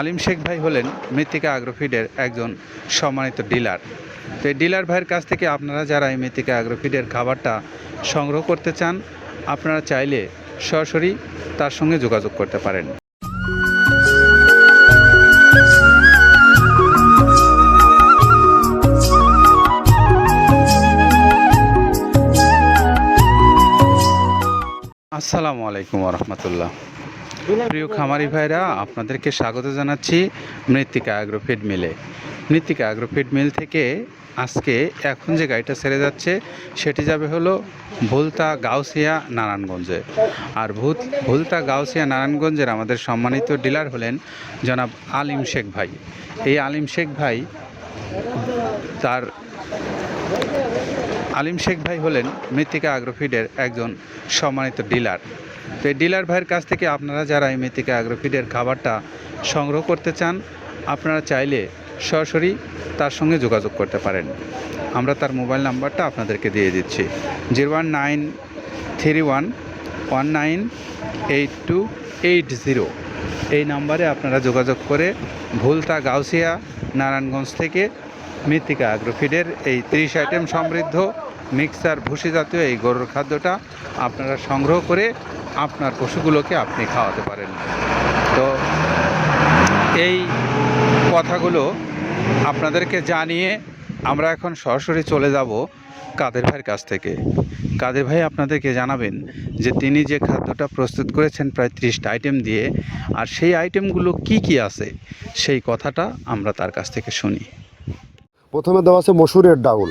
আলিম শেখ ভাই হলেন মৃত্তিকা আগ্রোফিডের একজন সম্মানিত ডিলার। তো এই ডিলার ভাইয়ের কাছ থেকে আপনারা যারা এই মৃত্তিকা আগ্রোফিডের খাবারটা সংগ্রহ করতে চান, আপনারা চাইলে সরাসরি তার সঙ্গে যোগাযোগ করতে পারেন। আসসালামু আলাইকুম রহমতুল্লাহ। প্রিয় খামারি ভাইরা, আপনাদেরকে স্বাগত জানাচ্ছি মৃত্তিকা অ্যাগ্রোফিড মিলে মৃত্তিকা অ্যাগ্রোফিড মিল থেকে আজকে এখন যে গাড়িটা ছেড়ে যাচ্ছে, সেটি যাবে হলো ভুলতা গাউসিয়া নারায়ণগঞ্জে। আর ভূত ভুলতা গাউসিয়া নারায়ণগঞ্জের আমাদের সম্মানিত ডিলার হলেন জনাব আলিম শেখ ভাই। এই আলিম শেখ ভাই তার আলিম শেখ ভাই হলেন মৃত্তিকা আগ্রোফিডের একজন সম্মানিত ডিলার। তো এই ডিলার ভাইয়ের কাছ থেকে আপনারা যারা এই মৃত্তিকা আগ্রোফিডের খাবারটা সংগ্রহ করতে চান, আপনারা চাইলে সরাসরি তার সঙ্গে যোগাযোগ করতে পারেন। আমরা তার মোবাইল নাম্বারটা আপনাদেরকে দিয়ে দিচ্ছি। Zero one nine three one one nine eight two eight zero. এই নাম্বারে আপনারা যোগাযোগ করে ভুলতা গাউসিয়া, নারায়ণগঞ্জ থেকে মৃত্তিকা আগ্রোফিডের এই ত্রিশ আইটেম সমৃদ্ধ মিক্সার ভুসি জাতীয় এই গরুর খাদ্যটা আপনারা সংগ্রহ করে আপনার পশুগুলোকে আপনি খাওয়াতে পারেন। তো এই কথাগুলো আপনাদেরকে জানিয়ে আমরা এখন সরাসরি চলে যাব কাদের ভাইয়ের কাছ থেকে। কাদের ভাই আপনাদেরকে জানাবেন যে তিনি যে খাদ্যটা প্রস্তুত করেছেন প্রায় ত্রিশটা আইটেম দিয়ে, আর সেই আইটেমগুলো কি কি আছে, সেই কথাটা আমরা তার কাছ থেকে শুনি। প্রথমে দেওয়া আছে মসুরের ডাউল।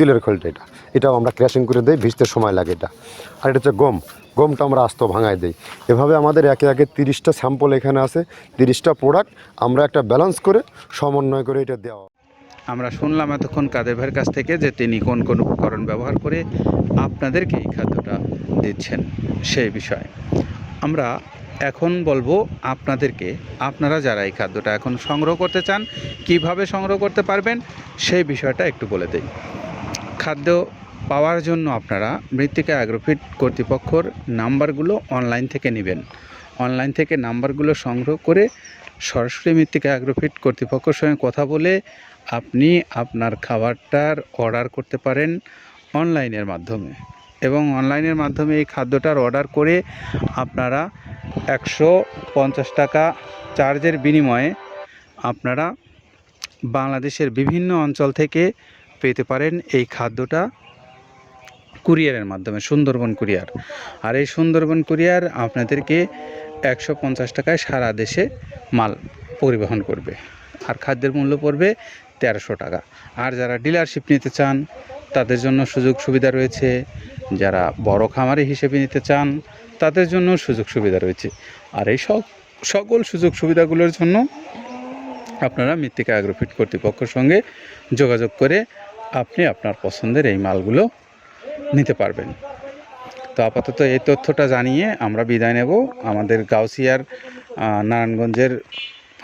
তিলের খোলটা এটা। এটাও আমরা ক্র্যাশিং করে দিই, ভিজতে সময় লাগে এটা। আর এটা হচ্ছে গম। গমটা আমরা আস্ত ভাঙায় দিই। এভাবে আমাদের একে একে তিরিশটা স্যাম্পল এখানে আছে, তিরিশটা প্রোডাক্ট আমরা একটা ব্যালেন্স করে সমন্বয় করে এটা দেওয়া। আমরা শুনলাম এতক্ষণ কাদের ভাইয়ের কাছ থেকে যে তিনি কোন কোন উপকরণ ব্যবহার করে আপনাদেরকে এই খাদ্যটা দিচ্ছেন সেই বিষয়ে। আমরা এখন বলব আপনাদেরকে, আপনারা যারা এই খাদ্যটা এখন সংগ্রহ করতে চান, কীভাবে সংগ্রহ করতে পারবেন সেই বিষয়টা একটু বলে দেই। খাদ্য পাওয়ার জন্য আপনারা মৃত্তিকা অ্যাগ্রোফিট কর্তৃপক্ষর নাম্বারগুলো অনলাইন থেকে নেবেন। অনলাইন থেকে নাম্বারগুলো সংগ্রহ করে সরাসরি মৃত্তিকা অ্যাগ্রোফিট কর্তৃপক্ষের সঙ্গে কথা বলে আপনি আপনার খাবারটার অর্ডার করতে পারেন অনলাইনের মাধ্যমে। এবং অনলাইনের মাধ্যমে এই খাদ্যটার অর্ডার করে আপনারা একশো পঞ্চাশ টাকা চার্জের বিনিময়ে আপনারা বাংলাদেশের বিভিন্ন অঞ্চল থেকে পেতে পারেন এই খাদ্যটা কুরিয়ারের মাধ্যমে, সুন্দরবন কুরিয়ার। আর এই সুন্দরবন কুরিয়ার আপনাদেরকে একশো পঞ্চাশ টাকায় সারা দেশে মাল পরিবহন করবে। আর খাদ্যের মূল্য পড়বে তেরোশো টাকা। আর যারা ডিলারশিপ নিতে চান, তাদের জন্য সুযোগ সুবিধা রয়েছে। যারা বড় খামারি হিসেবে নিতে চান, তাদের জন্য সুযোগ সুবিধা রয়েছে। আর এই সব, সকল সুযোগ সুবিধাগুলোর জন্য আপনারা মৃত্তিকা অ্যাগ্রোফিট কর্তৃপক্ষের সঙ্গে যোগাযোগ করে আপনি আপনার পছন্দের এই মালগুলো নিতে পারবেন। তো আপাতত এই তথ্যটা জানিয়ে আমরা বিদায় নেব। আমাদের গাউসিয়ার নারায়ণগঞ্জের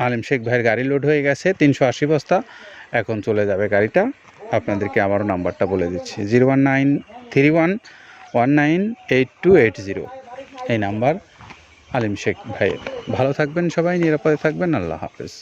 আলিম শেখ ভাইয়ের গাড়ি লোড হয়ে গেছে, তিনশো আশি বস্তা। এখন চলে যাবে গাড়িটা। আপনাদেরকে আমারও নাম্বারটা বলে দিচ্ছি। Zero one nine three one one nine eight two eight zero. এই নাম্বার আলিম শেখ ভাইয়ের। ভালো থাকবেন সবাই, নিরাপদে থাকবেন। আল্লাহ হাফেজ।